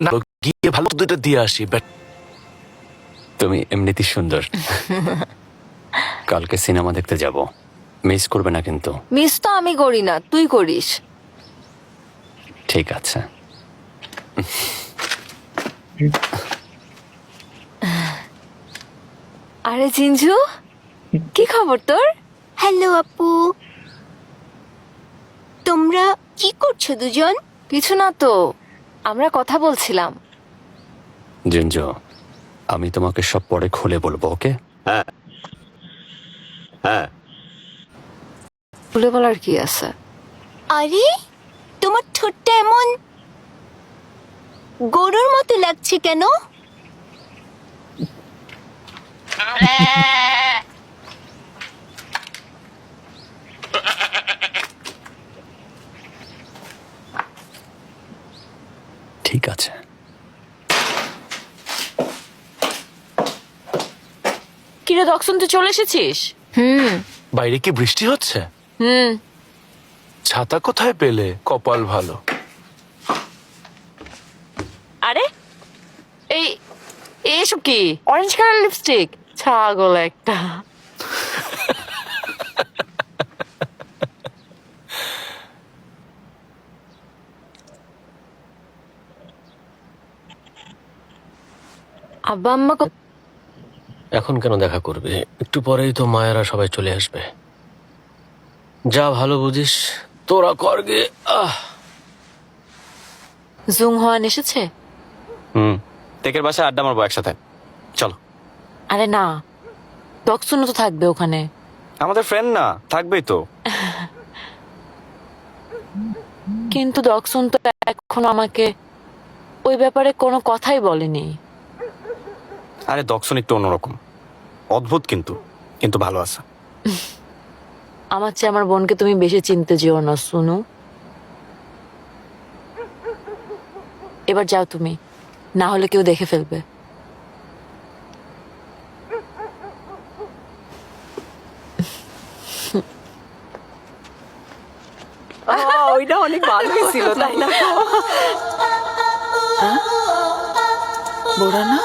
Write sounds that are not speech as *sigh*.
না গিয়ে ভালো দুটো দিয়ে আসি বাট তুমি এমনিতেই সুন্দর। *laughs* কালকে সিনেমা দেখতে যাব। মিস করবে না কিন্তু। মিস তো আমি করি না তুই করিস। ঠিক আছে। আরে জিঞ্জু কি খবর তোর? হ্যালো আপু। তোমরা কি করছ দুজন? কিছু না তো। আমরা কথা বলছিলাম। জিঞ্জো আমি তোমাকে সব পরে খুলে বলব ওকে? হ্যাঁ। হ্যাঁ। ভুলে বলার কি আছে? আরে তোমার ঠোঁটটা এমন গরুর মতো লাগছে কেন? ঠিক আছে। কিরে তুই চলে এসেছিস? হুম। বাইরে কি বৃষ্টি হচ্ছে? হুম। ছাতা কোথায় পেলে? কপাল ভালো। আরে এই এসব কি? অরেঞ্জ কালার লিপস্টিক ছাগল একটা। আব্বা আম্মা কো- এখন কেন দেখা করবে? একটু পরেই তো মায়েরা সবাই চলে আসবে। যা ভালো বুঝিস তোরা করগে আহ। জুং হওয়ান এসেছে? হুম। তেকের বাসায় আড্ডা মারবো একসাথে। চলো। আরে না দক্ষণ তো থাকবে ওখানে। আমাদের ফ্রেন্ড না থাকবেই তো। কিন্তু দক্ষণ তো এখন আমাকে ওই ব্যাপারে কোনো কথাই বলেনি। আরে দর্শন একটু অন্যরকম। অদ্ভুত কিন্তু কিন্তু ভালো আছে। আমার চেয়ে আমার বোনকে তুমি বেশি চিনতে যেও না শুনু এবার যাও তুমি না হলে কেউ দেখে ফেলবে। ওইটা অনেক ভালোই ছিল তাই না? বোরা না